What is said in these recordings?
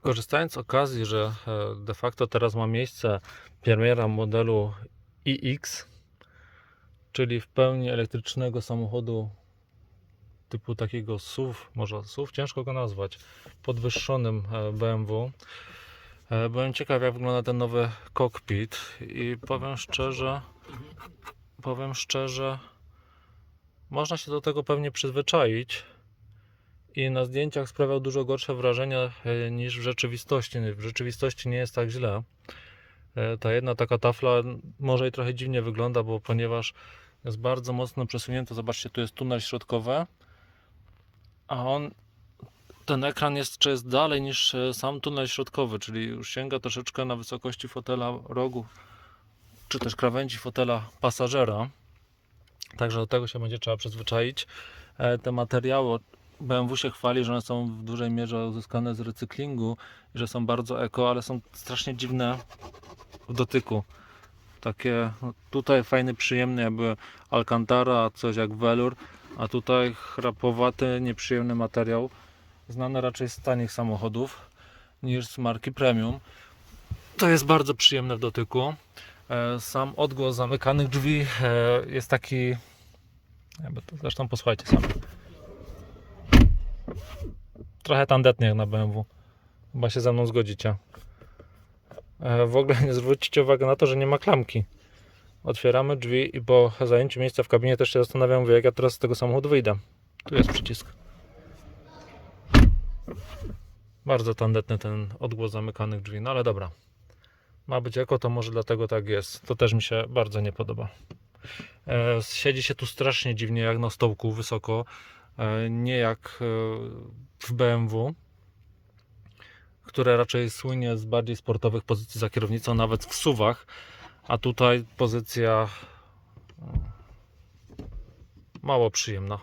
Korzystając z okazji, że e, de facto teraz ma miejsce premiera modelu iX, czyli w pełni elektrycznego samochodu typu takiego SUV, może SUV, ciężko go nazwać, podwyższonym e, BMW. E, Byłem ciekaw, jak wygląda ten nowy kokpit i powiem szczerze, powiem szczerze, można się do tego pewnie przyzwyczaić i na zdjęciach sprawiał dużo gorsze wrażenia e, niż w rzeczywistości. W rzeczywistości nie jest tak źle. E, Ta jedna taka tafla może i trochę dziwnie wygląda, bo ponieważ jest bardzo mocno przesunięta, zobaczcie, tu jest tunel środkowy, a on, ten ekran jest, jest dalej niż e, sam tunel środkowy, czyli już sięga troszeczkę na wysokości fotela rogu, czy też krawędzi fotela pasażera. Także do tego się będzie trzeba przyzwyczaić. Te materiały BMW się chwali, że one są w dużej mierze uzyskane z recyklingu i że są bardzo eko, ale są strasznie dziwne w dotyku. Takie no, tutaj fajny, przyjemny, jakby Alcantara, coś jak welur, a tutaj chrapowaty, nieprzyjemny materiał, znany raczej z tanich samochodów niż z marki premium. To jest bardzo przyjemne w dotyku. E, Sam odgłos zamykanych drzwi e, jest taki. Zresztą posłuchajcie sami. Trochę tandetnie jak na BMW. Chyba się ze mną zgodzicie. E, W ogóle nie zwrócicie uwagi na to, że nie ma klamki. Otwieramy drzwi i po zajęciu miejsca w kabinie też się zastanawiam, jak ja teraz z tego samochodu wyjdę. Tu jest przycisk. Bardzo tandetny ten odgłos zamykanych drzwi, no ale dobra. Ma być eko, to może dlatego tak jest. To też mi się bardzo nie podoba. E, Siedzi się tu strasznie dziwnie, jak na stołku, wysoko. E, Nie jak e, w BMW, które raczej słynie z bardziej sportowych pozycji za kierownicą, nawet w suwach. A tutaj pozycja e, mało przyjemna.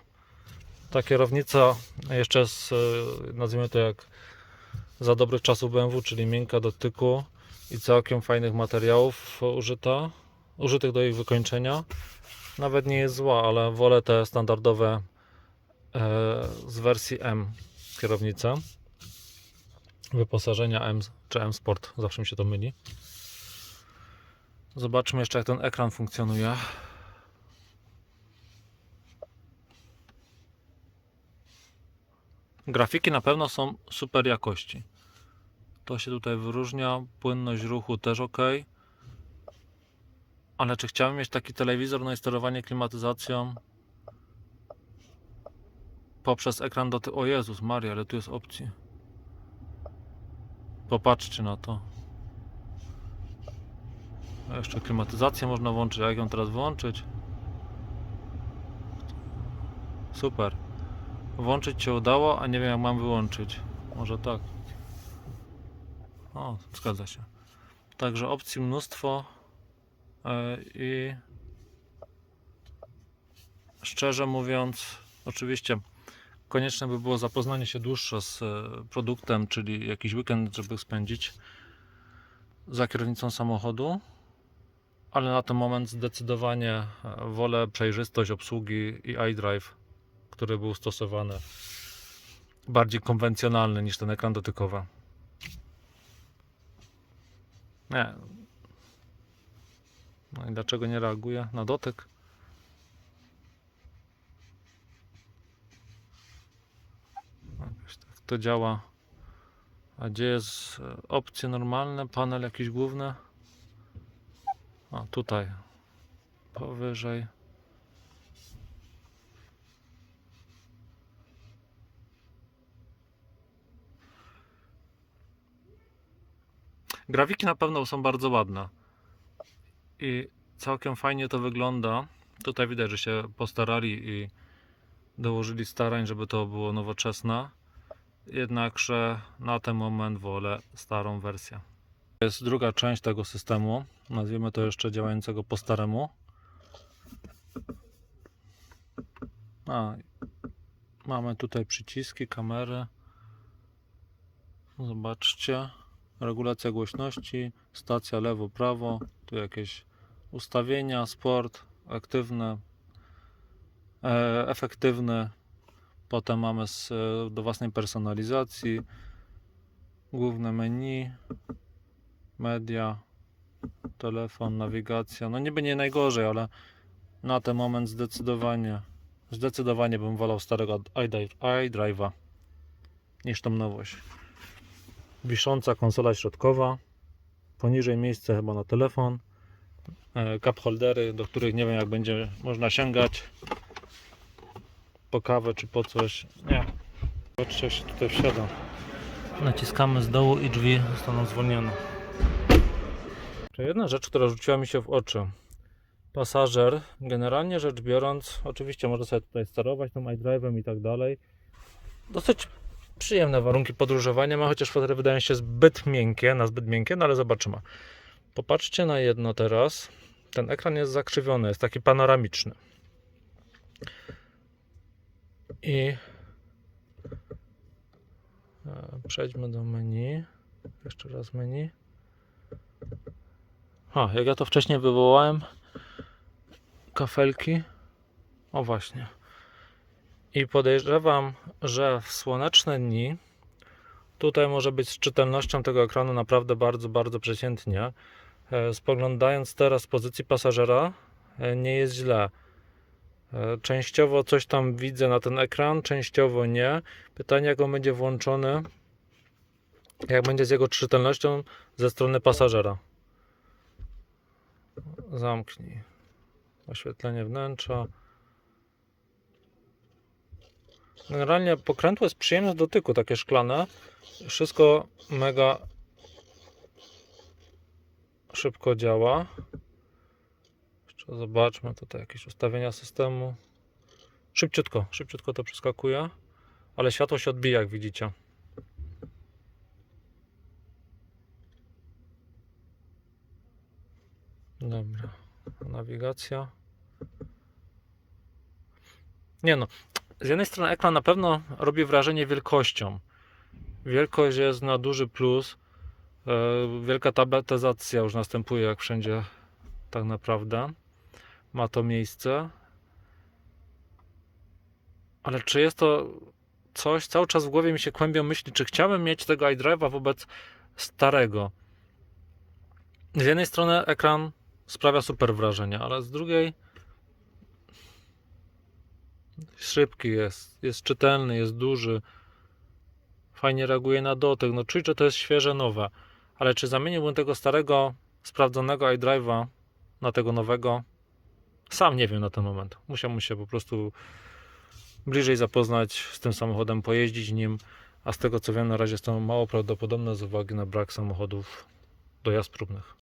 Ta kierownica jeszcze e, nazwijmy to jak za dobrych czasów BMW, czyli miękka dotyku i całkiem fajnych materiałów użyta, użytych do ich wykończenia. Nawet nie jest zła, ale wolę te standardowe z wersji M kierownice. Wyposażenia M czy M Sport, zawsze mi się to myli. Zobaczmy jeszcze jak ten ekran funkcjonuje. Grafiki na pewno są super jakości. To się tutaj wyróżnia. Płynność ruchu też ok. Ale czy chciałbym mieć taki telewizor na sterowanie klimatyzacją poprzez ekran do O Jezus Maria, ale tu jest opcji. Popatrzcie na to. A jeszcze klimatyzację można włączyć. Jak ją teraz włączyć? Super. Włączyć się udało, a nie wiem jak mam wyłączyć. Może tak. O, zgadza się. Także opcji mnóstwo e, i szczerze mówiąc, oczywiście konieczne by było zapoznanie się dłuższe z e, produktem, czyli jakiś weekend, żeby spędzić za kierownicą samochodu, ale na ten moment zdecydowanie e, wolę przejrzystość obsługi i iDrive, który był stosowany bardziej konwencjonalny niż ten ekran dotykowy. Nie. No i dlaczego nie reaguje na dotyk? Jakoś tak to działa. A gdzie jest e, opcje normalne? Panel jakiś główny? A tutaj. Powyżej. Grafiki na pewno są bardzo ładne. I całkiem fajnie to wygląda. Tutaj widać, że się postarali i dołożyli starań, żeby to było nowoczesne. Jednakże na ten moment wolę starą wersję. Jest druga część tego systemu. Nazwijmy to jeszcze działającego po staremu. A, mamy tutaj przyciski, kamery. Zobaczcie regulacja głośności, stacja lewo, prawo, tu jakieś ustawienia, sport, aktywne, e, efektywny. Potem mamy z, e, do własnej personalizacji. Główne menu, media, telefon, nawigacja. No niby nie najgorzej, ale na ten moment zdecydowanie, zdecydowanie bym wolał starego iDrive- iDrive'a niż tą nowość. Wisząca konsola środkowa, poniżej miejsce chyba na telefon, e, cup holdery, do których nie wiem jak będzie można sięgać po kawę czy po coś. Nie. Jak się tutaj wsiada. Naciskamy z dołu i drzwi zostaną zwolnione. Jedna rzecz, która rzuciła mi się w oczy. Pasażer, generalnie rzecz biorąc, oczywiście może sobie tutaj sterować tym iDrive'em i tak dalej. Dosyć przyjemne warunki podróżowania ma, chociaż fotery wydają się zbyt miękkie, na zbyt miękkie, no ale zobaczymy. Popatrzcie na jedno teraz. Ten ekran jest zakrzywiony, jest taki panoramiczny. I e, przejdźmy do menu. Jeszcze raz menu. A, jak ja to wcześniej wywołałem, kafelki. O właśnie. I podejrzewam, że w słoneczne dni tutaj może być z czytelnością tego ekranu naprawdę bardzo, bardzo przeciętnie. E, Spoglądając teraz z pozycji pasażera, e, nie jest źle. E, Częściowo coś tam widzę na ten ekran, częściowo nie. Pytanie, jak on będzie włączony, jak będzie z jego czytelnością ze strony pasażera. Zamknij. Oświetlenie wnętrza. Generalnie pokrętło jest przyjemne do dotyku, takie szklane. Wszystko mega szybko działa. Zobaczmy tutaj jakieś ustawienia systemu. Szybciutko, szybciutko to przeskakuje, ale światło się odbija, jak widzicie. Dobra, nawigacja. Nie no, z jednej strony ekran na pewno robi wrażenie wielkością. Wielkość jest na duży plus. E, Wielka tabletyzacja już następuje jak wszędzie tak naprawdę. Ma to miejsce. Ale czy jest to coś, cały czas w głowie mi się kłębią myśli, czy chciałbym mieć tego iDrive'a wobec starego. Z jednej strony ekran sprawia super wrażenie, ale z drugiej szybki jest, jest czytelny, jest duży, fajnie reaguje na dotyk. No czuć, że to jest świeże, nowe. Ale czy zamieniłbym tego starego, sprawdzonego iDrive'a na tego nowego? Sam nie wiem na ten moment. Musiałbym się po prostu bliżej zapoznać z tym samochodem, pojeździć nim, a z tego co wiem na razie jest to mało prawdopodobne z uwagi na brak samochodów do jazd próbnych.